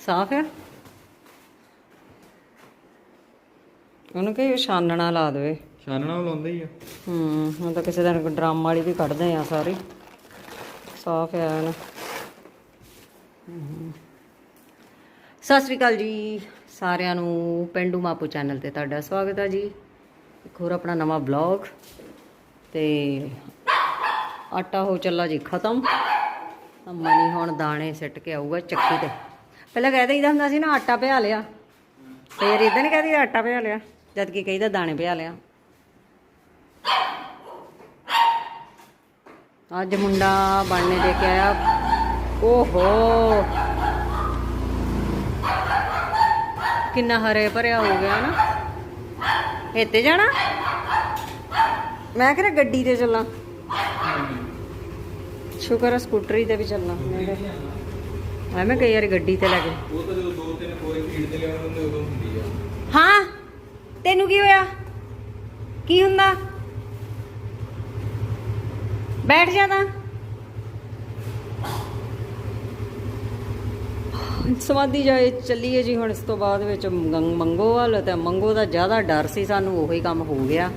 ਸਾਫ਼ ਆ? ਉਹਨੂੰ ਕਹੇ ਛਾਨਣਾ ਲਾ ਦੇਵੇ। ਛਾਨਣਾ ਉਹ ਲਾਉਂਦਾ ਹੀ ਆ। ਹੂੰ ਹੁਣ ਤਾਂ ਕਿਸੇ ਦਿਨ ਡਰਮ ਵਾਲੀ ਵੀ ਕੱਢਦੇ ਆ ਸਾਰੀ। ਸਾਫ਼ ਆ ਨਾ ਸਤਿ ਸ੍ਰੀ ਅਕਾਲ ਜੀ ਸਾਰਿਆਂ ਨੂੰ ਪਿੰਡੂ ਮਾਪੂ ਚੈਨਲ ਤੇ ਤੁਹਾਡਾ ਸਵਾਗਤ ਹੈ ਜੀ। ਇੱਕ ਹੋਰ ਆਪਣਾ ਨਵਾਂ ਬਲੌਗ ਤੇ ਆਟਾ ਹੋ ਚੱਲਾ ਜੀ ਖਤਮ। ਮਨੀ ਹੁਣ ਦਾਣੇ ਸਿੱਟ ਕੇ ਆਊਗਾ ਚੱਕੀ ਤੇ। ਪਹਿਲਾਂ ਕਹਿ ਦਈਦਾ ਹੁੰਦਾ ਸੀ ਨਾ ਆਟਾ ਪਿਆ ਲਿਆ। ਫੇਰ ਇਦਾਂ ਨਹੀਂ ਕਹਦੀ ਆਟਾ ਪਿਆ ਲਿਆ ਜਦ ਕਿ ਕਹੀਦਾ ਦਾਣੇ ਪਿਆ ਲਿਆ। ਅੱਜ ਮੁੰਡਾ ਬਣਨੇ ਦੇ ਕੇ ਆਇਆ। ਓਹੋ! ਕਿੰਨਾ ਹਰੇ ਭਰਿਆ ਹੋ ਗਿਆ ਨਾ। ਇੱਥੇ ਜਾਣਾ? ਮੈਂ ਕਿਹਾ ਗੱਡੀ ਤੇ ਚੱਲਾਂ। ਸ਼ੁਕਰ ਆ ਸਕੂਟਰੀ ਤੇ ਵੀ ਚੱਲਣਾ। ਮੈਂ ਮੈਂ ਕਈ ਵਾਰੀ ਗੱਡੀ ਤੇ ਲੈ ਕੇ। ਉਹ ਤਾਂ ਜਦੋਂ ਦੋ ਤਿੰਨ ਕੋਰੇ ਖਰੀਦ ਤੇ ਲਿਆਉਣ ਹੁੰਦੇ ਉਦੋਂ ਹੁੰਦੀ ਆ। ਹਾਂ ਤੈਨੂੰ ਕੀ ਹੋਇਆ? ਕੀ ਹੁੰਦਾ? ਬੈਠ ਜਾ ਤਾਂ। ਸਮਾਧੀ ਜਾਏ ਚੱਲੀਏ ਜੀ ਹੁਣ ਇਸ ਤੋਂ ਬਾਅਦ ਵਿੱਚ ਮੰਗੋ ਵੱਲ ਤੇ ਮੰਗੋ ਦਾ ਜ਼ਿਆਦਾ ਡਰ ਸੀ ਸਾਨੂੰ ਉਹੀ ਕੰਮ ਹੋ ਗਿਆ।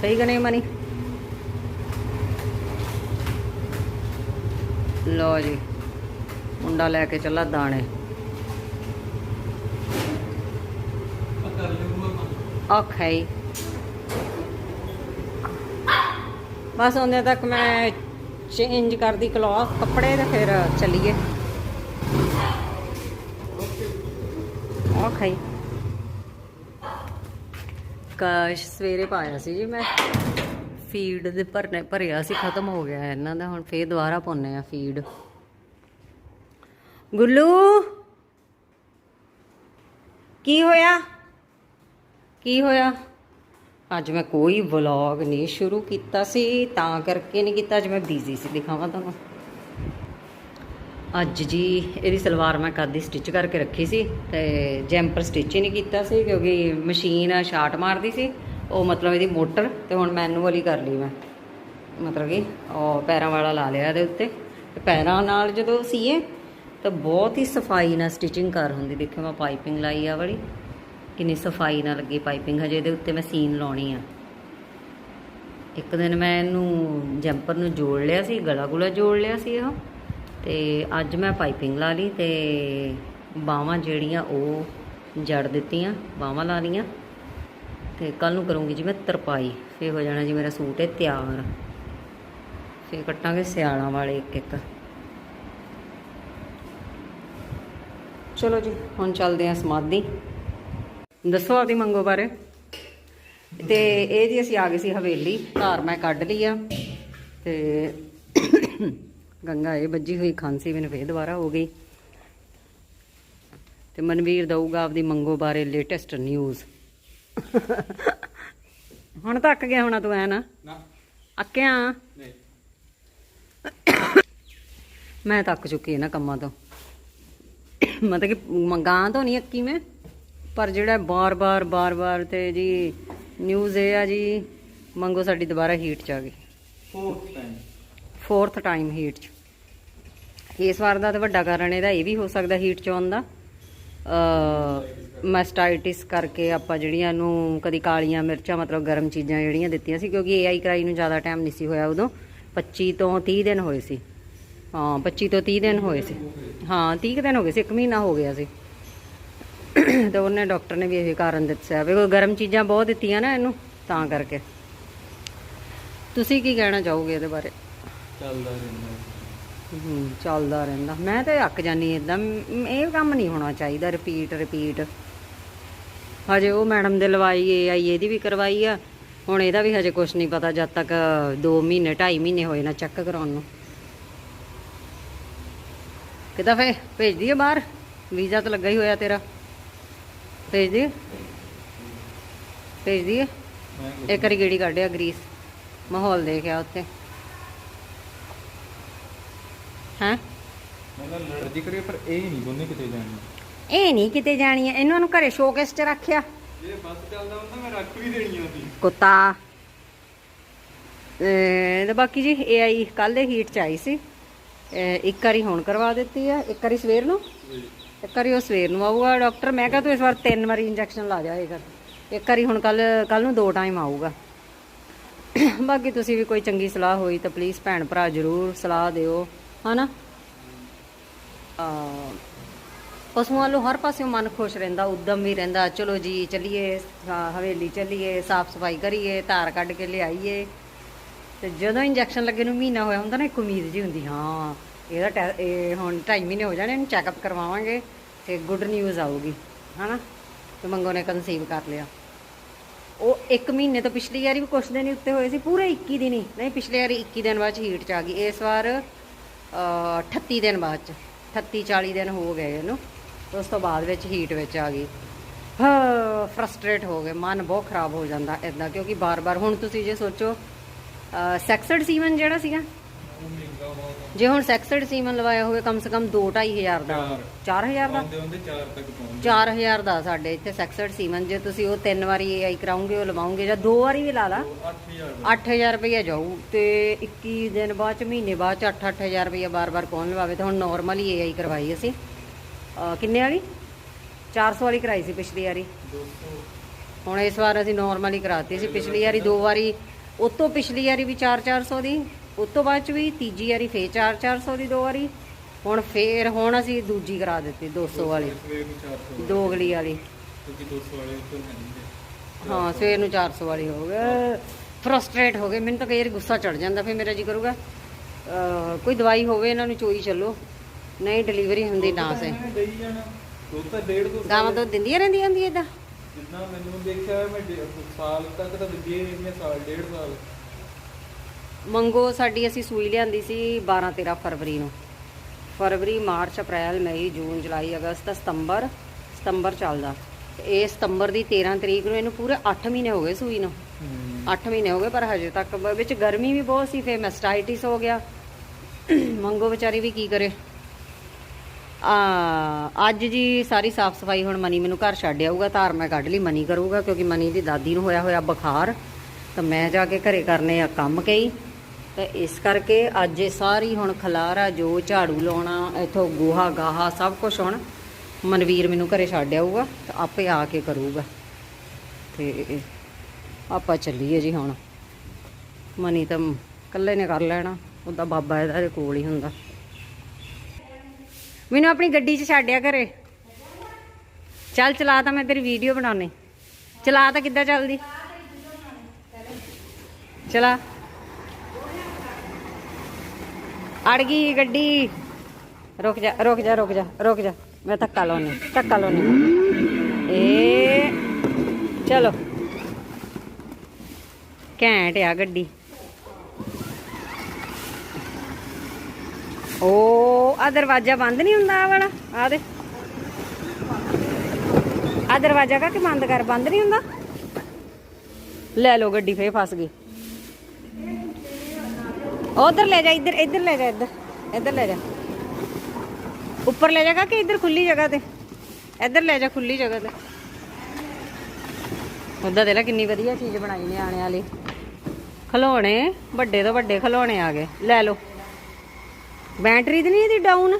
ਸਹੀ ਕਿ ਨਹੀਂ ਮਨੀ? ਲੋ ਜੀ। ਮੁੰਡਾ ਲੈ ਕੇ ਚੱਲਾ ਦਾਣੇ। ਕਰ ਲਊਗਾ ਬਸ ਉਹਨੇ ਤੱਕ ਮੈਂ ਚੇਂਜ ਕਰਦੀ ਕਲੌਥ ਕੱਪੜੇ ਤੇ ਫਿਰ ਚੱਲੀਏ। ਓਕੇ ਕਾਸ਼ ਸਵੇਰੇ ਪਾਇਆ ਸੀ ਜੀ ਮੈਂ। ਫੀਡ ਦੇ ਭਰਨੇ, ਭਰਿਆ ਸੀ, ਖਤਮ ਹੋ ਗਿਆ ਇਹਨਾਂ ਦਾ, ਹੁਣ ਫੇਰ ਦੁਬਾਰਾ ਪਾਉਨੇ ਆ ਫੀਡ ਗੁੱਲੂ? ਕੀ ਹੋਇਆ? ਕੀ ਹੋਇਆ? ਅੱਜ ਮੈਂ ਕੋਈ ਵਲੌਗ ਨਹੀਂ ਸ਼ੁਰੂ ਕੀਤਾ ਸੀ, ਤਾਂ ਕਰਕੇ ਨਹੀਂ ਕੀਤਾ, ਅੱਜ ਮੈਂ ਬਿਜ਼ੀ ਸੀ, ਦਿਖਾਵਾਂ ਤੁਹਾਨੂੰ। ਅੱਜ ਜੀ ਇਹਦੀ ਸਲਵਾਰ ਮੈਂ ਕਾਦੀ ਸਟਿਚ ਕਰਕੇ ਰੱਖੀ ਸੀ ਤੇ ਜੈਂਪਰ ਸਟਿਚ ਹੀ ਨਹੀਂ ਕੀਤਾ ਸੀ, ਕਿਉਂਕਿ ਮਸ਼ੀਨ ਸ਼ਾਰਟ ਮਾਰਦੀ ਸੀ। ਉਹ ਮਤਲਬ ਇਹਦੀ ਮੋਟਰ ਤੇ ਹੁਣ ਮੈਨੂਅਲ ਹੀ ਕਰ ਲਈ ਮੈਂ। ਮਤਲਬ ਕਿ ਉਹ ਪੈਰਾਂ ਵਾਲਾ ਲਾ ਲਿਆ ਇਹਦੇ ਉੱਤੇ। ਪੈਰਾਂ ਨਾਲ ਜਦੋਂ ਸੀਏ ਤਾਂ ਬਹੁਤ ਹੀ ਸਫ਼ਾਈ ਨਾਲ ਸਟਿਚਿੰਗ ਕਰ ਹੁੰਦੀ। ਦੇਖਿਓ ਮੈਂ ਪਾਈਪਿੰਗ ਲਾਈ ਆ ਵਾਲੀ। ਕਿੰਨੀ ਸਫ਼ਾਈ ਨਾਲ ਲੱਗੀ ਪਾਈਪਿੰਗ ਹਜੇ ਇਹਦੇ ਉੱਤੇ ਮੈਂ ਸੀਨ ਲਾਉਣੀ ਆ। ਇੱਕ ਦਿਨ ਮੈਂ ਇਹਨੂੰ ਜੰਪਰ ਨੂੰ ਜੋੜ ਲਿਆ ਸੀ ਗਲਾ ਗੁਲਾ ਜੋੜ ਲਿਆ ਸੀ ਇਹ। ਤੇ ਅੱਜ ਮੈਂ ਪਾਈਪਿੰਗ ਲਾ ਲਈ ਤੇ ਬਾਹਾਂ ਜਿਹੜੀਆਂ ਉਹ ਜੜ ਦਿੱਤੀਆਂ, ਬਾਹਾਂ ਲਾ ਲੀਆਂ ਤੇ ਕੱਲ ਨੂੰ ਕਰੂੰਗੀ ਜੀ ਮੈਂ ਤਰਪਾਈ, ਫੇਰ ਹੋ ਜਾਣਾ ਜੀ ਮੇਰਾ ਸੂਟ ਹੈ ਤਿਆਰ। ਫੇਰ ਕੱਟਾਂਗੇ ਸਿਆਲਾਂ ਵਾਲੇ ਇੱਕ ਇੱਕ ਚਲੋ ਜੀ ਹੁਣ ਚੱਲਦੇ ਹਾਂ ਸਮਾਧੀ। ਦੱਸੋ ਆਪਦੀ ਮੰਗੋ ਬਾਰੇ। ਤੇ ਇਹ ਜੀ ਅਸੀਂ ਆ ਗਏ ਸੀ ਹਵੇਲੀ ਘਰ ਮੈਂ ਕੱਢ ਲਈ ਆ। ਤੇ ਗੰਗਾ ਇਹ ਵੱਜੀ ਹੋਈ ਖਾਂਸੀ ਮੈਨੂੰ ਫੇਰ ਦੁਬਾਰਾ ਹੋ ਗਈ। ਤੇ ਮਨਵੀਰ ਦਊਗਾ ਆਪਦੀ ਮੰਗੋ ਬਾਰੇ ਲੇਟੈਸਟ ਨਿਊਜ਼ ਹੁਣ ਤੱਕ ਗਿਆ ਹੋਣਾ ਤੂੰ ਐ ਨਾ। ਨਾ ਅੱਕਿਆ? ਨਹੀਂ। ਮੈਂ ਤੱਕ ਚੁੱਕੀ ਇਹਨਾਂ ਕੰਮਾਂ ਤੋਂ। ਮਤਲਬ ਕਿ ਮੰਗਾਂ ਤੋਂ ਨਹੀਂ ਅੱਕੀ ਮੈਂ ਪਰ ਜਿਹੜਾ ਬਾਰ-ਬਾਰ ਬਾਰ-ਬਾਰ ਤੇ ਜੀ ਨਿਊਜ਼ ਇਹ ਆ ਜੀ ਮੰਗੋ ਸਾਡੀ ਦੁਬਾਰਾ ਹੀਟ ਚ ਆ ਗਈ। Fourth time fourth time heat ਚ। ਇਸ ਵਾਰ ਦਾ ਤਾਂ ਵੱਡਾ ਕਾਰਨ ਇਹਦਾ ਇਹ ਵੀ ਹੋ ਸਕਦਾ ਹੀਟ ਚ ਆਉਣ ਦਾ। ਮੈਸਟਾਈਟਿਸ ਕਰਕੇ ਆਪਾਂ ਜਿਹੜੀਆਂ ਨੂੰ ਕਦੀ ਕਾਲੀਆਂ ਮਿਰਚਾਂ ਮਤਲਬ ਗਰਮ ਚੀਜ਼ਾਂ ਜਿਹੜੀਆਂ ਦਿੱਤੀਆਂ ਸੀ ਕਿਉਂਕਿ ਏਆਈ ਕਰਾਈ ਨੂੰ ਜ਼ਿਆਦਾ ਟਾਈਮ ਨਹੀਂ ਸੀ ਹੋਇਆ ਉਦੋਂ। 25 ਤੋਂ 30 ਦਿਨ ਹੋਏ ਸੀ। ਹਾਂ 25 ਤੋਂ 30 ਦਿਨ ਹੋਏ ਸੀ। ਹਾਂ 30 ਕੁ ਦਿਨ ਹੋ ਗਏ ਸੀ 1 ਮਹੀਨਾ ਹੋ ਗਿਆ ਸੀ। ਤੇ ਉਹਨੇ ਡਾਕਟਰ ਨੇ ਵੀ ਇਹ ਕਾਰਨ ਦੱਸਿਆ ਵੀ ਕੋਈ ਗਰਮ ਚੀਜ਼ਾਂ ਬਹੁਤ ਦਿੱਤੀਆਂ ਨਾ ਇਹਨੂੰ ਤਾਂ ਕਰਕੇ। ਤੁਸੀਂ ਕੀ ਕਹਿਣਾ ਚਾਹੋਗੇ ਇਹਦੇ ਬਾਰੇ? ਚੱਲਦਾ ਰਹਿੰਦਾ। ਚੱਲਦਾ ਰਹਿੰਦਾ। ਮੈਂ ਤਾਂ ਅੱਕ ਜਾਨੀ ਇਦਾਂ ਇਹ ਕੰਮ ਨਹੀਂ ਹੋਣਾ ਚਾਹੀਦਾ ਰਿਪੀਟ ਰਿਪੀਟ ਹਜੇ ਉਹ ਮੈਡਮ ਦੇ ਲਵਾਈ ਏ ਆਈ ਇਹਦੀ ਵੀ ਕਰਵਾਈ ਆ। ਹੁਣ ਇਹਦਾ ਵੀ ਹਜੇ ਕੁਝ ਨਹੀਂ ਪਤਾ ਜਦ ਤੱਕ 2 ਮਹੀਨੇ 2.5 ਮਹੀਨੇ ਹੋਏ ਨਾ ਚੈੱਕ ਕਰਾਉਣ ਨੂੰ। ਕਿਦਾਂ ਫੇ? ਭੇਜ ਦਈਏ ਬਾਹਰ? ਵੀਜ਼ਾ ਤਾਂ ਲੱਗਾ ਹੀ ਹੋਇਆ ਤੇਰਾ। ਭੇਜ ਦਈਏ? ਭੇਜ ਦਈਏ? ਇੱਕ ਵਾਰੀ ਗੇੜੀ ਕੱਢਿਆ ਗਰੀਸ। ਮਾਹੌਲ ਦੇਖਿਆ ਉੱਤੇ ਹੈਂ? ਮੈਂ ਲੜਦੀ ਕਰੀ ਪਰ ਇਹ ਨਹੀਂ ਦੋਨੇ ਕਿਤੇ ਜਾਣੀ। ਇਹ ਨਹੀਂ ਕਿਤੇ ਜਾਣੀ ਇਹਨਾਂ ਨੂੰ ਘਰੇ ਸ਼ੋਕੇਸ 'ਚ ਰੱਖਿਆ। ਜੇ ਬੱਸ ਚੱਲਦਾ ਹੁੰਦਾ ਮੈਂ ਰੱਖ ਵੀ ਦੇਣੀਆਂ ਸੀ ਕੁੱਤਾ। ਤੇ ਬਾਕੀ ਜੀ ਏਆਈ ਕੱਲ ਦੇ ਹੀਟ ਚ ਆਈ ਸੀ। ਇੱਕ ਵਾਰੀ ਹੁਣ ਕਰਵਾ ਦਿੱਤੀ ਆ ਇੱਕ ਵਾਰੀ ਸਵੇਰ ਨੂੰ? ਇੱਕ ਵਾਰੀ ਉਹ ਸਵੇਰ ਨੂੰ ਆਊਗਾ ਡਾਕਟਰ। ਮੈਂ ਕਿਹਾ ਤੂੰ ਇਸ ਵਾਰ ਤਿੰਨ ਵਾਰੀ ਇੰਜੈਕਸ਼ਨ ਲਾ ਜਾਏਗਾ ਇੱਕ ਵਾਰੀ ਹੁਣ ਕੱਲ ਕੱਲ ਨੂੰ ਦੋ ਟਾਈਮ ਆਊਗਾ। ਬਾਕੀ ਤੁਸੀਂ ਵੀ ਕੋਈ ਚੰਗੀ ਸਲਾਹ ਹੋਈ ਤਾਂ ਪਲੀਜ਼ ਭੈਣ ਭਰਾ ਜਰੂਰ ਸਲਾਹ ਦਿਓ ਹਨਾ? ਆ ਪਸ਼ੂਆਂ ਵੱਲੋਂ ਹਰ ਪਾਸਿਓਂ ਮਨ ਖੁਸ਼ ਰਹਿੰਦਾ ਉਦਮ ਵੀ ਰਹਿੰਦਾ। ਚਲੋ ਜੀ ਚੱਲੀਏ ਹਵੇਲੀ ਚੱਲੀਏ ਸਾਫ਼ ਸਫ਼ਾਈ ਕਰੀਏ ਧਾਰ ਕੱਢ ਕੇ ਲਿਆਈਏ। ਤੇ ਜਦੋਂ ਇੰਜੈਕਸ਼ਨ ਲੱਗੇ ਨੂੰ ਮਹੀਨਾ ਹੋਇਆ ਹੁੰਦਾ ਨਾ ਇੱਕ ਉਮੀਦ ਜੀ ਹੁੰਦੀ ਹਾਂ ਇਹਦਾ ਟੈ- ਇਹ ਹੁਣ 2.5 ਮਹੀਨੇ ਹੋ ਜਾਣੇ ਇਹਨੂੰ ਚੈੱਕਅਪ ਕਰਵਾਵਾਂਗੇ ਤੇ ਗੁੱਡ ਨਿਊਜ਼ ਆਊਗੀ ਹਨਾ? ਤੇ ਮੰਗੋ ਨੇ ਕਨਸੀਵ ਕਰ ਲਿਆ। ਉਹ 1 ਮਹੀਨੇ ਤੋਂ ਪਿਛਲੀ ਵਾਰੀ ਵੀ ਕੁਛ ਦਿਨ ਹੀ ਉੱਤੇ ਹੋਏ ਸੀ ਪੂਰੇ 21 ਦਿਨ ਹੀ। ਨਹੀਂ ਪਿਛਲੀ ਵਾਰੀ 21 ਦਿਨ ਬਾਅਦ 'ਚ ਹੀਟ ਚ ਆ ਗਈ। ਇਸ ਵਾਰ ਅਹ, 38 ਦਿਨ ਬਾਅਦ ਚ 38 40 ਦਿਨ ਹੋ ਗਏ ਇਹਨੂੰ। ਤੇ ਉਸ ਤੋਂ ਬਾਅਦ ਵਿੱਚ ਹੀਟ ਵਿੱਚ ਆ ਗਈ। ਹਾਂ ਫਰਸਟ੍ਰੇਟ ਹੋ ਗਏ ਮਨ ਬਹੁਤ ਖਰਾਬ ਹੋ ਜਾਂਦਾ ਇਦਾਂ ਕਿਉਂਕਿ ਬਾਰ-ਬਾਰ ਹੁਣ ਤੁਸੀਂ ਜੇ ਸੋਚੋ ਸੈਕਸਡ ਸੀਮਨ ਜਿਹੜਾ ਸੀਗਾ? ਜੇ ਹੁਣ ਸੈਕਸਡ ਸੀਮਨ ਲਵਾਇਆ ਹੋਵੇ ਕਮ ਸੇ ਕਮ 2 ਹਜ਼ਾਰ ਦਾ। ਚਾਰ। 4000 ਦਾ? ਆਉਂਦੇ ਹੁੰਦੇ 4 ਤੱਕ ਪਹੁੰਚ 4000 ਦਾ ਸਾਡੇ ਇੱਥੇ ਸੈਕਸਡ ਸੀਮਨ। ਜੇ ਤੁਸੀਂ ਉਹ ਤਿੰਨ ਵਾਰੀ ਏਆਈ ਕਰਾਉਂਗੇ ਉਹ ਲਵਾਉਂਗੇ ਜਾਂ ਦੋ ਵਾਰੀ ਵੀ ਲਾ ਲਾ। 8000 8000 ਰੁਪਏ ਜਾਊ। ਤੇ 21 ਦਿਨ ਬਾਅਦ ਚ ਮਹੀਨੇ ਬਾਅਦ ਚ 8-8000 ਰੁਪਏ ਬਾਰ-ਬਾਰ ਕੌਣ ਲਵਾਵੇ? ਤੇ ਹੁਣ ਨਾਰਮਲ ਹੀ ਏਆਈ ਕਰਵਾਈ ਅਸੀਂ। ਕਿੰਨੇ ਵਾਲੀ? 400 ਵਾਲੀ ਕਰਾਈ ਸੀ ਪਿਛਲੀ ਵਾਰੀ। 200 ਹੁਣ ਇਸ ਵਾਰ ਅਸੀਂ ਨਾਰਮਲ ਹੀ ਕਰਾਤੀ ਸੀ। ਪਿਛਲੀ ਵਾਰੀ ਦੋ ਵਾਰੀ ਉਸ ਤੋਂ ਪਿਛਲੀ ਵਾਰੀ ਵੀ 4-400 ਦੀ ਉਸ ਤੋਂ ਬਾਅਦ ਚ ਵੀ ਤੀਜੀ ਵਾਰੀ ਫੇਰ 4-400 ਦੀ ਦੋ ਵਾਰੀ ਹੁਣ ਫੇਰ ਹੁਣ ਅਸੀਂ ਦੂਜੀ ਕਰਾ ਦਿੱਤੀ 200 ਵਾਲੀ। ਸਵੇਰ ਨੂੰ 400 ਦੋਗਲੀ ਵਾਲੀ। ਕਿਉਂਕਿ 200 ਵਾਲੇ ਉੱਤੇ ਹੈ ਨਹੀਂ ਹਾਂ ਸਵੇਰ ਨੂੰ 400 ਵਾਲੀ ਹੋ ਗਏ ਫਰਸਟ੍ਰੇਟ ਹੋ ਗਏ। ਮੈਨੂੰ ਤਾਂ ਕਈ ਵਾਰੀ ਗੁੱਸਾ ਚੜ ਜਾਂਦਾ ਫਿਰ ਮੇਰਾ ਜੀ ਕਰੂਗਾ ਕੋਈ ਦਵਾਈ ਹੋਵੇ ਇਹਨਾਂ ਨੂੰ ਚੋਈ ਚੱਲੋ। ਨਹੀਂ ਡਿਲੀਵਰੀ ਹੁੰਦੀ ਨਾ ਸੇ ਦੇਈ ਜਾਣਾ। ਦੋ ਤਾਂ ਡੇਢ ਦੋ ਗਾਵਾਂ ਤੋਂ ਦਿੰਦੀਆਂ ਰਹਿੰਦੀਆਂ ਹੁੰਦੀ ਇਦਾਂ ਜਿੰਨਾ ਮੈਨੂੰ ਦੇਖਿਆ ਹੋਇਆ ਮੈਂ ਡੇ- ਸਾਲ ਤੱਕ ਤਾਂ ਦਿੱਤੀ ਰਹਿੰਦੀਆਂ ਸਾਲ ਡੇਢ ਸਾਲ। ਮੰਗੋ ਸਾਡੀ ਅਸੀਂ ਸੂਈ ਲਿਆਂਦੀ ਸੀ 12 13 ਫਰਵਰੀ ਨੂੰ। ਫਰਵਰੀ ਮਾਰਚ ਅਪ੍ਰੈਲ ਮਈ ਜੂਨ ਜੁਲਾਈ ਅਗਸਤ ਸਤੰਬਰ ਸਤੰਬਰ ਚੱਲਦਾ। ਤੇ ਇਹ ਸਤੰਬਰ ਦੀ 13 ਤਰੀਕ ਨੂੰ ਇਹਨੂੰ ਪੂਰੇ 8 ਮਹੀਨੇ ਹੋ ਗਏ ਸੂਈ ਨੂੰ। 8 ਮਹੀਨੇ ਹੋ ਗਏ ਪਰ ਹਜੇ ਤੱਕ ਬ- ਵਿੱਚ ਗਰਮੀ ਵੀ ਬਹੁਤ ਸੀ ਫੇ ਮੈਸਟਾਈਟਿਸ ਹੋ ਗਿਆ। ਮੰਗੋ ਵਿਚਾਰੀ ਵੀ ਕੀ ਕਰੇ? ਅੱਜ ਜੀ ਸਾਰੀ ਸਾਫ਼ ਸਫ਼ਾਈ ਹੁਣ ਮਨੀ ਮੈਨੂੰ ਘਰ ਛੱਡ ਆਊਗਾ, ਧਾਰ ਮੈਂ ਕੱਢ ਲਈ, ਮਨੀ ਕਰੂਗਾ ਕਿਉਂਕਿ ਮਨੀ ਦੀ ਦਾਦੀ ਨੂੰ ਹੋਇਆ ਹੋਇਆ ਬੁਖਾਰ। ਤਾਂ ਮੈਂ ਜਾ ਕੇ ਘਰੇ ਕਰਨੇ ਆ ਕੰਮ ਕਈ। ਤਾਂ ਇਸ ਕਰਕੇ ਅੱਜ ਇਹ ਸਾਰੀ ਹੁਣ ਖਲਾਰਾ, ਜੋ ਝਾੜੂ ਲਾਉਣਾ, ਇਥੋਂ ਗੋਹਾ, ਗਾਹਾ, ਸਭ ਕੁਝ ਹੁਣ ਮਨਵੀਰ ਮੈਨੂੰ ਘਰੇ ਛੱਡ ਆਊਗਾ, ਤਾਂ ਆਪੇ ਆ ਕੇ ਕਰੂਗਾ। ਤੇ ਆਪਾਂ ਚੱਲੀਏ ਜੀ ਹੁਣ। ਮਨੀ ਤਾਂ ਇਕੱਲੇ ਨੇ ਕਰ ਲੈਣਾ, ਉਹਦਾ ਬਾਬਾ ਇਹਦਾ ਕੋਲ ਹੀ ਹੁੰਦਾ। ਮੈਨੂੰ ਆਪਣੀ ਗੱਡੀ 'ਚ ਛੱਡਿਆ ਘਰੇ। ਚੱਲ ਚਲਾ ਤਾਂ ਮੈਂ ਤੇਰੀ ਵੀਡੀਓ ਬਣਾਉਣੀ ਚਲਾ ਤਾਂ ਕਿੱਦਾਂ ਚੱਲਦੀ? ਚਲਾ। ਅੜ ਗਈ ਗੱਡੀ। ਰੁਕ ਜਾ ਰੁਕ ਜਾ ਰੁਕ ਜਾ ਰੁਕ ਜਾ। ਮੈਂ ਧੱਕਾ ਲਾਉਣੀ ਧੱਕਾ ਲਾਉਣੀ ਏ, ਚਲੋ। ਘੈਂਟ ਆ ਗੱਡੀ। ਉਹ ਆ ਦਰਵਾਜ਼ਾ ਬੰਦ ਨਹੀਂ ਹੁੰਦਾ ਆਹ ਵਾਲਾ? ਆ ਦੇ ਆ ਦਰਵਾਜ਼ਾ ਕਾ ਕਿ ਬੰਦ ਕਰ? ਬੰਦ ਨਹੀਂ ਹੁੰਦਾ? ਲੈ ਲੋ ਗੱਡੀ ਫੇਰ ਫਸ ਗਈ। ਉਧਰ ਲੈ ਜਾ, ਇੱਧਰ ਇੱਧਰ ਲੈ ਜਾ, ਇੱਧਰ। ਇੱਧਰ ਲੈ ਜਾ। ਉੱਪਰ ਲੈ ਜਾਗਾ ਕਿ ਇੱਧਰ ਖੁੱਲੀ ਜਗ੍ਹਾ ਤੇ। ਇੱਧਰ ਲੈ ਜਾ ਖੁੱਲੀ ਜਗ੍ਹਾ ਤੇ। ਉਹਦਾ ਦੇ ਲੈ ਕਿੰਨੀ ਵਧੀਆ ਚੀਜ਼ ਬਣਾਈ ਨੇ ਆਣੇ ਵਾਲੀ। ਖਲੋਣੇ, ਵੱਡੇ ਤੋਂ ਵੱਡੇ ਖਲੋਣੇ ਆ ਗਏ। ਲੈ ਲਓ। ਬੈਟਰੀ ਤੇ ਨਹੀਂ ਇਹਦੀ ਡਾਊਨ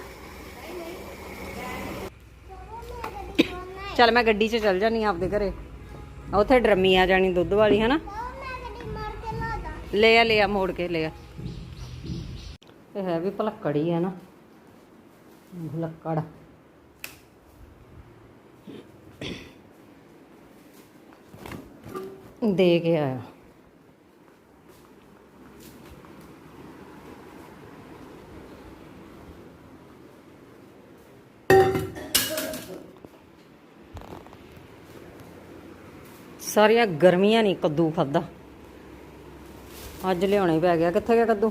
ਚੱਲ ਮੈਂ ਗੱਡੀ 'ਚ ਚੱਲ ਜਾਨੀ ਆਪਦੇ ਘਰੇ। ਉੱਥੇ ਡਰਮੀ ਆ ਜਾਣੀ ਦੁੱਧ ਵਾਲੀ, ਹਨਾ? ਲੈ ਆ ਲੈ ਆ, ਮੋੜ ਕੇ ਲੈ ਆ। ਇਹ ਹੈ ਵੀ ਭਲੱਕੜੀ ਹੈ ਨਾ। ਭਲੱਕੜ। ਦੇ ਕੇ ਆਇਆ। ਸਾਰੀਆਂ ਗਰਮੀਆਂ ਨਹੀਂ ਕੱਦੂ ਖਾਦਾ ਅੱਜ ਲਿਆਉਣਾ ਹੀ ਪੈ ਗਿਆ। ਕਿੱਥੇ ਗਿਆ ਕੱਦੂ?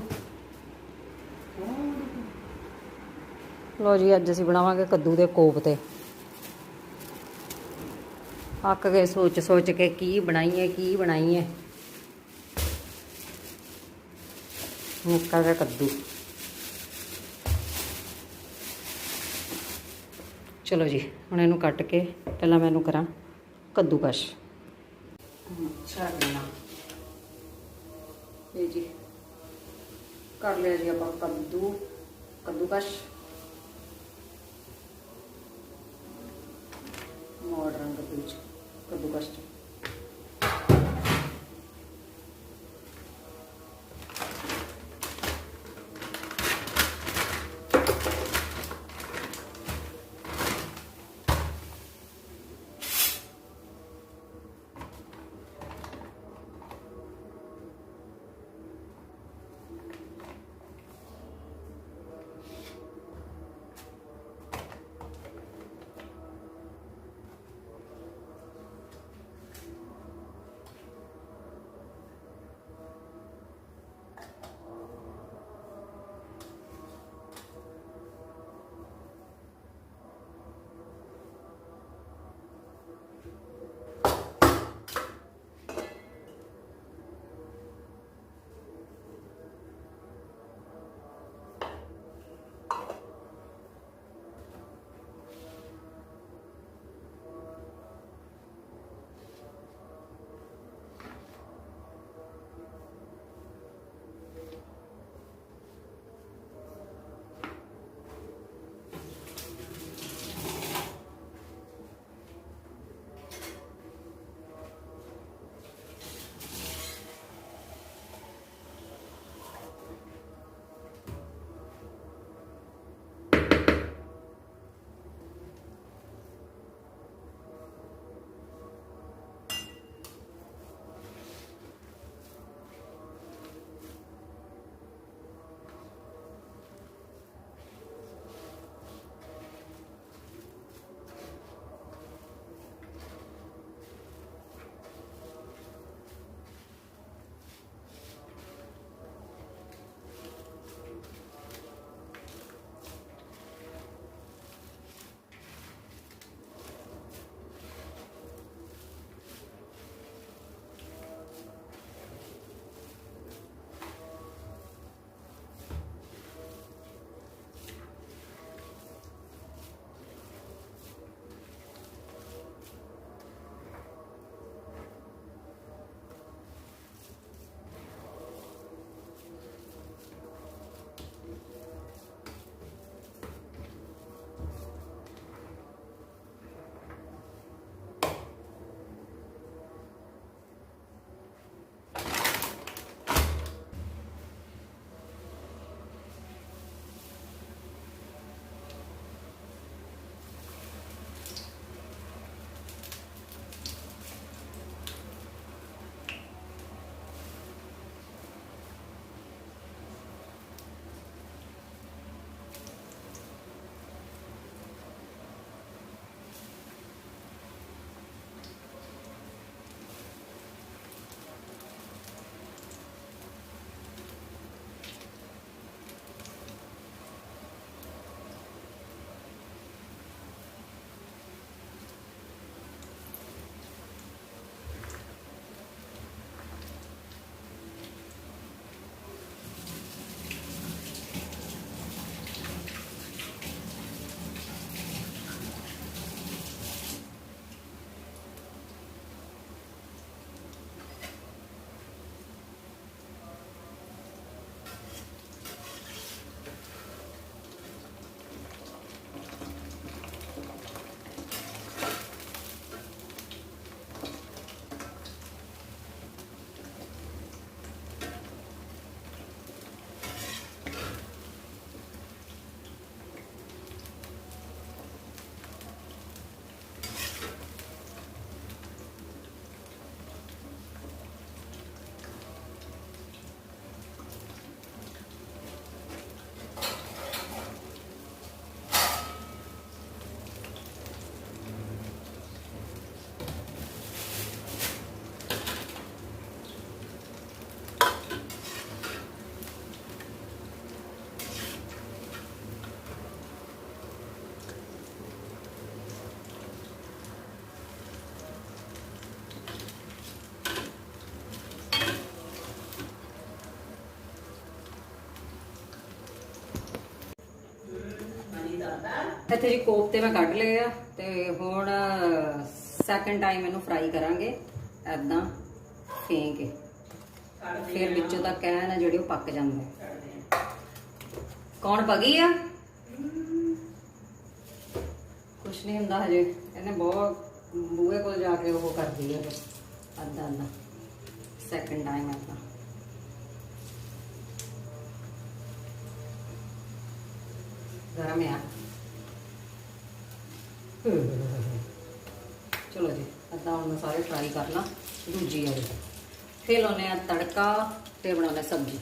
ਲੋ ਜੀ, ਅੱਜ ਅਸੀਂ ਬਣਾਵਾਂਗੇ ਕੱਦੂ ਦੇ ਕੋਫਤੇ। ਅੱਕ ਗਏ ਸੋਚ ਸੋਚ ਕੇ ਕੀ ਬਣਾਈਏ ਕੀ ਬਣਾਈਏ। ਨਿੱਕਾ ਗਿਆ ਕੱਦੂ। ਚਲੋ ਜੀ, ਹੁਣ ਇਹਨੂੰ ਕੱਟ ਕੇ ਪਹਿਲਾਂ ਮੈਂ ਇਹਨੂੰ ਕਰਾਂ ਕੱਦੂਕਸ਼ ਛਾੜ ਦੇਣਾ। ਜੀ। ਕਰ ਲਿਆ ਜੀ ਆਪਾਂ ਕੱਦੂ ਕੱਦੂਕਸ਼। ਮੋੜ ਰੰਗ ਦੇ ਵਿੱਚ ਇੱਥੇ ਜੀ ਕੋਫਤੇ ਮੈਂ ਕੱਢ ਲਏ ਆ ਤੇ ਹੁਣ ਸੈਕੰਡ ਟਾਈਮ ਇਹਨੂੰ ਫਰਾਈ ਕਰਾਂਗੇ ਐਦਾਂ ਫੇਂਕ ਕੇ। ਫਿਰ ਵਿੱਚੋਂ ਤਾਂ ਕਹਿਣ ਆ ਜਿਹੜੇ ਉਹ ਪੱਕ ਜਾਂਦੇ ਕੌਣ ਪਗੀ ਆ? ਕੁਛ ਨਹੀਂ ਹੁੰਦਾ ਹਜੇ। ਇਹਨੇ ਬਹੁਤ ਬੂਹੇ ਕੋਲ ਜਾ ਕੇ ਉਹ ਕਰਦੀ ਹੈ ਅੱਧਾ ਅੱਧਾ। ਸੈਕੰਡ ਟਾਈਮ ਅੱਧਾ ਗਰਮ ਆ। ਚਲੋ ਜੀ ਅੱਧਾ ਹੁਣ ਮੈਂ ਸਾਰੇ ਫਰਾਈ ਕਰ ਲਾਂ ਦੂਜੀ ਵਾਲੀ ਫਿਰ ਲਾਉਨੇ ਆ ਤੜਕਾ ਤੇ ਬਣਾਉਨੇ ਸਬਜ਼ੀ।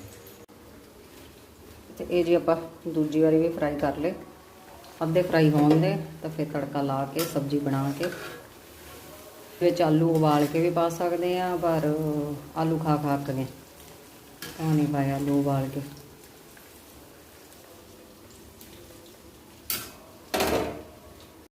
ਤੇ ਇਹ ਜੀ ਆਪਾਂ ਦੂਜੀ ਵਾਰੀ ਵੀ ਫਰਾਈ ਕਰ ਲਏ। ਅੱਧੇ ਫਰਾਈ ਹੋਣ ਦੇ, ਤਾਂ ਫਿਰ ਤੜਕਾ ਲਾ ਕੇ, ਸਬਜ਼ੀ ਬਣਾ ਕੇ, ਵਿੱਚ ਆਲੂ ਉਬਾਲ ਕੇ ਵੀ ਪਾ ਸਕਦੇ ਆ ਪਰ ਆਲੂ ਖਾ ਖਾ ਕੇ ਤਾਂ ਨਹੀਂ ਪਾਇਆ ਆਲੂ ਉਬਾਲ ਕੇ।